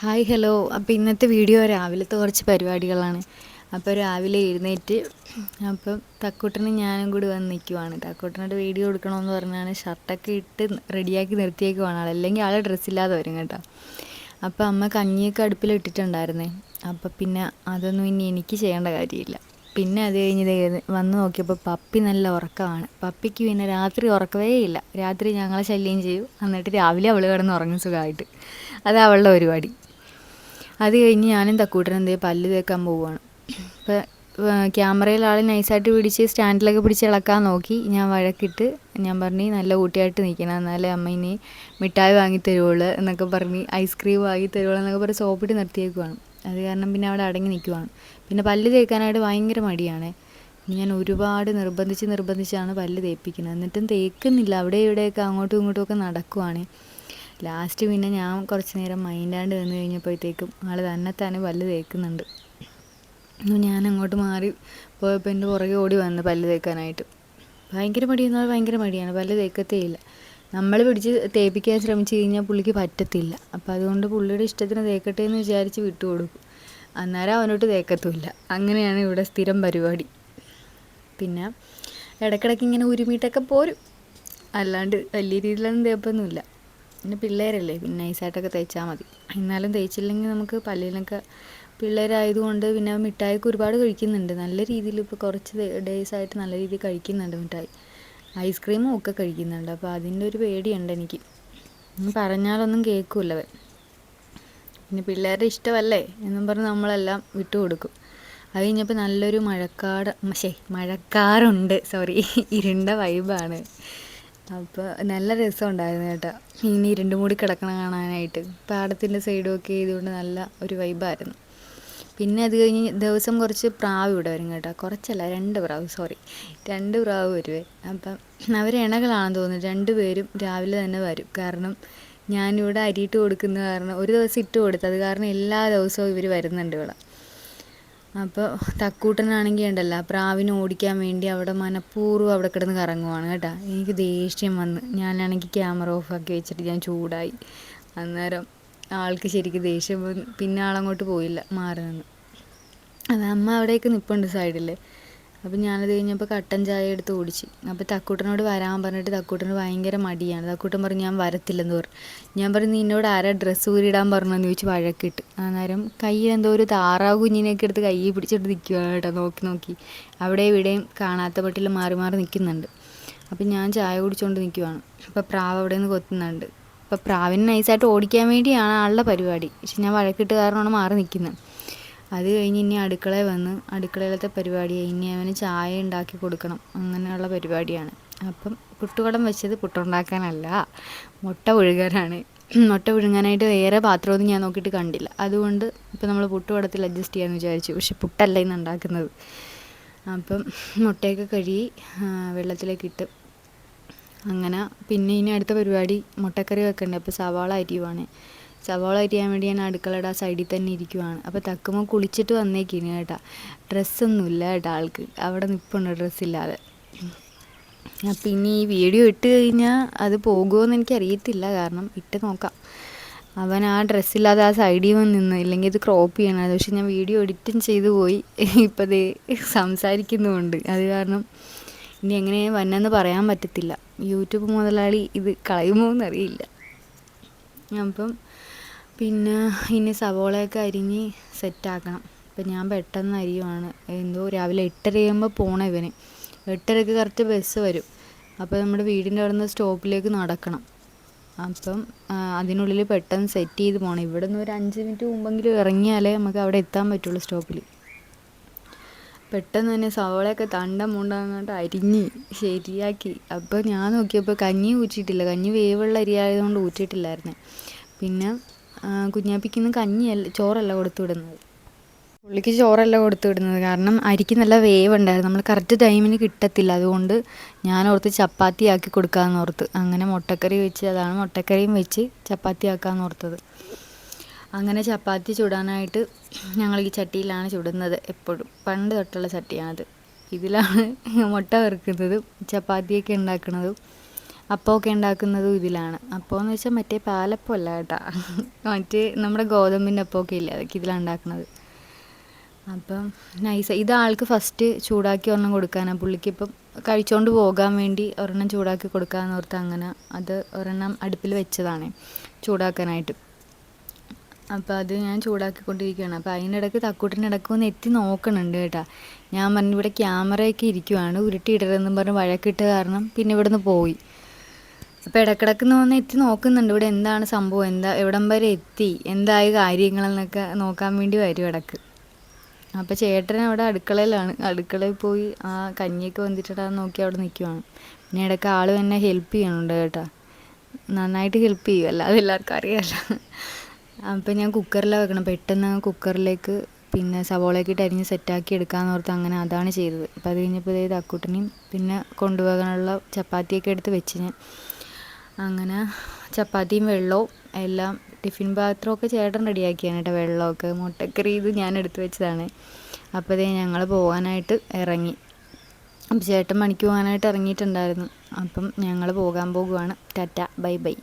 Hi hello. അപ്പോൾ ഇന്നത്തെ video രാവിലത്തെ കുറച്ച് പരിപാടികളാണ്. അപ്പോൾ രാവിലെ എഴുന്നേറ്റ് അപ്പം തക്കൂട്ടനും ഞാനും കൂടി വന്ന് നിൽക്കുവാണ് തക്കൂട്ടനോട് വീഡിയോ എടുക്കണമെന്ന് പറഞ്ഞാണ് ഷർട്ടൊക്കെ ഇട്ട് റെഡിയാക്കി നിർത്തിയേക്കുവാണ് ആൾ അല്ലെങ്കിൽ ആൾ ഡ്രസ്സില്ലാതെ വരും കേട്ടോ. അപ്പോൾ അമ്മ കഞ്ഞിയൊക്കെ അടുപ്പിലിട്ടിട്ടുണ്ടായിരുന്നേ അപ്പോൾ പിന്നെ അതൊന്നും ഇനി എനിക്ക് ചെയ്യേണ്ട കാര്യമില്ല. പിന്നെ അത് കഴിഞ്ഞ് വന്ന് നോക്കിയപ്പോൾ പപ്പി നല്ല ഉറക്കമാണ്. പപ്പിക്ക് പിന്നെ രാത്രി ഉറക്കവേ ഇല്ല. രാത്രി ഞങ്ങളെ ശല്യം ചെയ്യും. എന്നിട്ട് രാവിലെ അവൾ കിടന്ന് ഉറങ്ങും സുഖമായിട്ട് അത് അവളുടെ പരിപാടി. അത് കഴിഞ്ഞ് ഞാനും തക്കൂട്ടനും എന്തേ പല്ല് തേക്കാൻ പോവുകയാണ് അപ്പോൾ ക്യാമറയിൽ ആൾ നൈസായിട്ട് പിടിച്ച് സ്റ്റാൻഡിലൊക്കെ പിടിച്ച് ഇളക്കാൻ നോക്കി. ഞാൻ വഴക്കിട്ട് ഞാൻ പറഞ്ഞു നല്ല കൂട്ടിയായിട്ട് നിൽക്കണം എന്നാലേ അമ്മ ഇനി മിഠായി വാങ്ങി തരുവുള്ളൂ എന്നൊക്കെ പറഞ്ഞ് ഐസ്ക്രീം വാങ്ങി തരുവുള്ളൂ എന്നൊക്കെ പറഞ്ഞ് സോപ്പിട്ട് നിർത്തിയേക്കുവാണ്. അത് കാരണം പിന്നെ അവിടെ അടങ്ങി നിൽക്കുവാണ് പിന്നെ പല്ല് തേക്കാനായിട്ട് ഭയങ്കര മടിയാണ്. ഞാൻ ഒരുപാട് നിർബന്ധിച്ച് നിർബന്ധിച്ചാണ് പല്ല് തേപ്പിക്കുന്നത്. എന്നിട്ടും തേക്കുന്നില്ല. അവിടെ ഇവിടെയൊക്കെ അങ്ങോട്ടും ഇങ്ങോട്ടും ഒക്കെ നടക്കുവാണ്. ലാസ്റ്റ് പിന്നെ ഞാൻ കുറച്ച് നേരം മൈൻഡാണ്ട് വന്നു കഴിഞ്ഞപ്പോഴത്തേക്കും ആൾ തന്നെ തന്നെ പല്ല് തേക്കുന്നുണ്ട്. ഞാൻ അങ്ങോട്ട് മാറി പോയപ്പോൾ എന്റെ പുറകെ ഓടി വന്ന് പല്ല് തേക്കാനായിട്ട്. ഭയങ്കര മടിയെന്നാൽ ഭയങ്കര മടിയാണ്. പല്ല് തേക്കത്തേ ഇല്ല. നമ്മൾ പിടിച്ച് തേപ്പിക്കാൻ ശ്രമിച്ചു കഴിഞ്ഞാൽ പുള്ളിക്ക് പറ്റത്തില്ല. അപ്പോൾ അതുകൊണ്ട് പുള്ളിയുടെ ഇഷ്ടത്തിന് തേക്കട്ടെ എന്ന് വിചാരിച്ച് വിട്ടു കൊടുക്കും. അന്നേരം അവനോട്ട് തേക്കത്തുമില്ല. അങ്ങനെയാണ് ഇവിടെ സ്ഥിരം പരിപാടി. പിന്നെ ഇടയ്ക്കിടയ്ക്ക് ഇങ്ങനെ ഉരുമിയിട്ടൊക്കെ പോരും. അല്ലാണ്ട് വലിയ രീതിയിലൊന്നും തേപ്പൊന്നുമില്ല. പിന്നെ പിള്ളേരല്ലേ പിന്നെ നൈസായിട്ടൊക്കെ തേച്ചാൽ മതി. എന്നാലും തേച്ചില്ലെങ്കിൽ നമുക്ക് പല്ലിനൊക്കെ പിള്ളേരായതുകൊണ്ട് പിന്നെ മിഠായിക്ക് ഒരുപാട് കഴിക്കുന്നുണ്ട്. നല്ല രീതിയിൽ ഇപ്പോൾ കുറച്ച് ഡേയ്സ് ആയിട്ട് നല്ല രീതിയിൽ കഴിക്കുന്നുണ്ട് മിഠായി. ഐസ്ക്രീമും ഒക്കെ കഴിക്കുന്നുണ്ട്. അപ്പോൾ അതിന്റെ ഒരു പേടിയുണ്ട് എനിക്ക്. പറഞ്ഞാലൊന്നും കേൾക്കില്ല പിന്നെ പിള്ളേരുടെ ഇഷ്ടമല്ലേ എന്നും പറഞ്ഞ് നമ്മളെല്ലാം വിട്ടു കൊടുക്കും. അത് കഴിഞ്ഞപ്പോൾ നല്ലൊരു മഴക്കാട് ശേ മഴക്കാറുണ്ട്. സോറി ഇരുണ്ട വൈബാണ് അപ്പോൾ നല്ല രസം ഉണ്ടായിരുന്നു കേട്ടോ. ഇനി ഇരുണ്ട് കൂടി കിടക്കണ കാണാനായിട്ട്. പാടത്തിന്റെ സൈഡും ഒക്കെ ചെയ്തുകൊണ്ട് നല്ല ഒരു വൈബായിരുന്നു പിന്നെ അത് കഴിഞ്ഞ് ദിവസം കുറച്ച് പ്രാവ് ഇവിടെ വരും കേട്ടോ. കുറച്ചല്ല രണ്ട് പ്രാവ് സോറി രണ്ട് പ്രാവ് വരുവേ. അപ്പം അവർ ഇണകളാണെന്ന് തോന്നുന്നു. രണ്ട് പേരും രാവിലെ തന്നെ വരും. കാരണം ഞാനിവിടെ അരിയിട്ട് കൊടുക്കുന്ന കാരണം ഒരു ദിവസം ഇട്ട് കൊടുത്തത് കാരണം എല്ലാ ദിവസവും ഇവർ വരുന്നുണ്ട് ഇവിടെ. അപ്പോൾ തക്കൂട്ടനാണെങ്കിൽ ഉണ്ടല്ലോ പ്രാവിനെ ഓടിക്കാൻ വേണ്ടി അവിടെ മനഃപൂർവം അവിടെ കിടന്ന് കറങ്ങുവാണ് കേട്ടോ. എനിക്ക് ദേഷ്യം വന്ന്. ഞാനാണെങ്കിൽ ക്യാമറ ഓഫാക്കി വെച്ചിട്ട് ഞാൻ ചൂടായി. അന്നേരം ആൾക്ക് ശരിക്കും ദേഷ്യം വന്ന്. പിന്നെ ആളങ്ങോട്ട് പോയില്ല മാറി നിന്ന്. അത് അമ്മ അവിടേക്ക് നിൽപ്പുണ്ട് സൈഡിൽ അപ്പം ഞാനത് കഴിഞ്ഞപ്പോൾ കട്ടൻ ചായ എടുത്ത് ഓടിച്ച് അപ്പോൾ തക്കൂട്ടനോട് വരാൻ പറഞ്ഞിട്ട് തക്കൂട്ടന് ഭയങ്കര മടിയാണ്. തക്കൂട്ടൻ പറഞ്ഞ് ഞാൻ വരത്തില്ലെന്ന് പറഞ്ഞു. ഞാൻ പറഞ്ഞു നിന്നോട് ആരാ ഡ്രസ്സ് ഊരിടാൻ പറഞ്ഞെന്ന് ചോദിച്ച് വഴക്കിട്ട്. അന്നേരം കയ്യിൽ എന്തോ ഒരു താറാവ് കുഞ്ഞിനെയൊക്കെ എടുത്ത് കൈ പിടിച്ചിട്ട് നിൽക്കുകയാണ് കേട്ടോ നോക്കി നോക്കി. അവിടെ ഇവിടെയും കാണാത്ത പട്ടിൽ മാറി മാറി നിൽക്കുന്നുണ്ട് അപ്പം ഞാൻ ചായ കുടിച്ചുകൊണ്ട് നിൽക്കുവാണ് അപ്പോൾ പ്രാവ് അവിടെ നിന്ന് കൊത്തുന്നുണ്ട്. അപ്പോൾ പ്രാവിനെ നൈസായിട്ട് ഓടിക്കാൻ വേണ്ടിയാണ് ആളുടെ പരിപാടി. പക്ഷെ ഞാൻ വഴക്കിട്ട് കാരണമാണ് മാറി നിൽക്കുന്നത് അത് കഴിഞ്ഞ് ഇനി അടുക്കളയിൽ വന്ന് അടുക്കളയിലത്തെ പരിപാടിയായി ഇനി അവന് ചായ ഉണ്ടാക്കി കൊടുക്കണം. അങ്ങനെയുള്ള പരിപാടിയാണ്. അപ്പം പുട്ടുകടം വെച്ചത് പുട്ടുണ്ടാക്കാനല്ല മുട്ട പുഴുകാനാണ്. മുട്ട പുഴുങ്ങാനായിട്ട് വേറെ പാത്രമൊന്നും ഞാൻ നോക്കിയിട്ട് കണ്ടില്ല. അതുകൊണ്ട് ഇപ്പം നമ്മൾ പുട്ടുകടത്തിൽ അഡ്ജസ്റ്റ് ചെയ്യാമെന്ന് വിചാരിച്ചു. പക്ഷെ പുട്ടല്ല ഇന്ന് ഉണ്ടാക്കുന്നത്. അപ്പം മുട്ടയൊക്കെ കഴുകി വെള്ളത്തിലേക്ക് ഇട്ട് അങ്ങനെ പിന്നെ ഇനി അടുത്ത പരിപാടി മുട്ടക്കറി വെക്കണ്ടേ. അപ്പോൾ സവാള അരിയുവാണ്. സവാള അരിയാൻ വേണ്ടി ഞാൻ അടുക്കളയുടെ ആ സൈഡിൽ തന്നെ ഇരിക്കുവാണ്. അപ്പോൾ തക്കുമ്പോൾ കുളിച്ചിട്ട് വന്നേക്കിന് കേട്ടാ. ഡ്രസ്സൊന്നുമില്ല കേട്ടോ ആൾക്ക്. അവിടെ നിൽപ്പുണ്ട് ഡ്രസ്സില്ലാതെ. അപ്പം ഇനി ഈ വീഡിയോ ഇട്ട് കഴിഞ്ഞാൽ അത് പോകുമോയെന്ന് എനിക്കറിയത്തില്ല. കാരണം ഇട്ട് നോക്കാം. അവൻ ആ ഡ്രസ്സില്ലാതെ ആ സൈഡിൽ വന്ന് നിന്ന് ഇല്ലെങ്കിൽ ഇത് ക്രോപ്പ് ചെയ്യണം. അത് പക്ഷെ ഞാൻ വീഡിയോ എഡിറ്റും ചെയ്തു പോയി. ഇപ്പം ഇത് സംസാരിക്കുന്നുമുണ്ട്. അത് കാരണം ഇനി എങ്ങനെ വന്നെന്ന് പറയാൻ പറ്റത്തില്ല. യൂട്യൂബ് മുതലാളി ഇത് കളയുമോ എന്നറിയില്ല അപ്പം പിന്നെ ഇനി സവോളയൊക്കെ അരിഞ്ഞ് സെറ്റാക്കണം. അപ്പം ഞാൻ പെട്ടെന്ന് അരിയുവാണ്. എന്തോ രാവിലെ എട്ടര ആകുമ്പോൾ പോകണം ഇവന്. എട്ടരയ്ക്ക് കറക്റ്റ് ബസ് വരും. അപ്പോൾ നമ്മുടെ വീടിന്റെ അവിടെ നിന്ന് സ്റ്റോപ്പിലേക്ക് നടക്കണം. അപ്പം അതിനുള്ളിൽ പെട്ടെന്ന് സെറ്റ് ചെയ്ത് പോകണം ഇവിടെ നിന്ന് ഒരു അഞ്ച് മിനിറ്റ് മുമ്പെങ്കിലും ഇറങ്ങിയാലേ നമുക്ക് അവിടെ എത്താൻ പറ്റുള്ളൂ സ്റ്റോപ്പിൽ. പെട്ടെന്ന് തന്നെ സവോളയൊക്കെ തണ്ട മുണ്ടങ്ങോട്ട് അരിഞ്ഞ് ശരിയാക്കി. അപ്പോൾ ഞാൻ നോക്കിയപ്പോൾ കഞ്ഞി ഊറ്റിയിട്ടില്ല. കഞ്ഞി വേവുള്ള അരിയായതുകൊണ്ട് ഊറ്റിയിട്ടില്ലായിരുന്നു. പിന്നെ കുഞ്ഞാപ്പിക്കുന്ന കഞ്ഞിയല്ല ചോറല്ല കൊടുത്തു വിടുന്നത് പുള്ളിക്ക് ചോറല്ല കൊടുത്തു വിടുന്നത് കാരണം അരിക്ക് നല്ല വേവ് ഉണ്ടായിരുന്നു നമ്മൾ കറക്റ്റ് ടൈമിന് കിട്ടത്തില്ല. അതുകൊണ്ട് ഞാൻ ഓർത്ത് ചപ്പാത്തി ആക്കി കൊടുക്കാമെന്ന് ഓർത്ത്. അങ്ങനെ മുട്ടക്കറി വെച്ച് അതാണ് മുട്ടക്കറിയും വെച്ച് ചപ്പാത്തി ആക്കാമെന്ന് ഓർത്തത്. അങ്ങനെ ചപ്പാത്തി ചുടാനായിട്ട് ഞങ്ങൾ ഈ ചട്ടിയിലാണ് ചുടുന്നത് എപ്പോഴും. പണ്ട് തൊട്ടുള്ള ചട്ടിയാണത്. ഇതിലാണ് മുട്ട വറുക്കുന്നതും ചപ്പാത്തിയൊക്കെ ഉണ്ടാക്കുന്നതും അപ്പമൊക്കെ ഉണ്ടാക്കുന്നതും ഇതിലാണ്. അപ്പോൾ എന്ന് വെച്ചാൽ മറ്റേ പാലപ്പം അല്ല കേട്ടോ. മറ്റേ നമ്മുടെ ഗോതമ്പിന്റെ അപ്പമൊക്കെ ഇല്ലേ അതൊക്കെ ഇതിലാണ് ഉണ്ടാക്കുന്നത് അപ്പം നൈസ് ഇത് ആൾക്ക് ഫസ്റ്റ് ചൂടാക്കി ഒരെണ്ണം കൊടുക്കാനാണ് പുള്ളിക്ക് ഇപ്പം കഴിച്ചുകൊണ്ട് പോകാൻ വേണ്ടി ഒരെണ്ണം ചൂടാക്കി കൊടുക്കാമെന്ന് ഓർത്ത് അങ്ങനെ അത് ഒരെണ്ണം അടുപ്പിൽ വെച്ചതാണ് ചൂടാക്കാനായിട്ട്. അപ്പോൾ അത് ഞാൻ ചൂടാക്കിക്കൊണ്ടിരിക്കുകയാണ് അപ്പോൾ അതിനിടയ്ക്ക് തക്കൂട്ടിന്റെ ഇടയ്ക്ക് ഒന്ന് എത്തി നോക്കണുണ്ട് കേട്ടോ. ഞാൻ പറഞ്ഞു ഇവിടെ ക്യാമറയൊക്കെ ഇരിക്കുവാണ്. ഉരുട്ടിയിടരുതെന്നും പറഞ്ഞ് വഴക്കിട്ട് കാരണം പിന്നെ ഇവിടുന്ന് പോയി. അപ്പോൾ ഇടക്കിടക്ക് വന്ന് എത്തി നോക്കുന്നുണ്ട്. ഇവിടെ എന്താണ് സംഭവം? എന്താ എവിടം വരെ എത്തി? എന്തായി കാര്യങ്ങളെന്നൊക്കെ നോക്കാൻ വേണ്ടി വരും ഇടയ്ക്ക്. അപ്പോൾ ചേട്ടൻ അവിടെ അടുക്കളയിലാണ്. അടുക്കളയിൽ പോയി ആ കഞ്ഞിയൊക്കെ വന്നിട്ടാ നോക്കി അവിടെ നിൽക്കുവാണ് പിന്നെ ഇടയ്ക്ക് ആൾ എന്നെ ഹെൽപ്പ് ചെയ്യണുണ്ട് കേട്ടോ. നന്നായിട്ട് ഹെൽപ്പ് ചെയ്യും. അല്ലാതെ എല്ലാവർക്കും അറിയാമല്ലോ അപ്പം ഞാൻ കുക്കറിലാണ് വെക്കണം പെട്ടെന്ന് കുക്കറിലേക്ക് പിന്നെ സവോളയൊക്കെ ഇട്ട് അരിഞ്ഞ് സെറ്റാക്കി എടുക്കാമെന്ന് ഓർത്ത് അങ്ങനെ അതാണ് ചെയ്തത്. അപ്പോൾ അത് കഴിഞ്ഞപ്പോൾ ഇതേ തക്കൂട്ടനെയും പിന്നെ കൊണ്ടുപോകാനുള്ള ചപ്പാത്തിയൊക്കെ എടുത്ത് വെച്ച് ഞാൻ. അങ്ങനെ ചപ്പാത്തിയും വെള്ളവും എല്ലാം ടിഫിൻ പാത്രമൊക്കെ ചേട്ടൻ റെഡിയാക്കിയാണ് കേട്ടോ. വെള്ളമൊക്കെ മുട്ടക്കറി ഇത് ഞാൻ എടുത്തു വെച്ചതാണ്. അപ്പോൾ ഇതേ ഞങ്ങൾ പോകാനായിട്ട് ഇറങ്ങി. അപ്പം ചേട്ടൻ പണിക്ക് പോകാനായിട്ട് ഇറങ്ങിയിട്ടുണ്ടായിരുന്നു. അപ്പം ഞങ്ങൾ പോകാൻ പോകുവാണ്. Tata bye bye.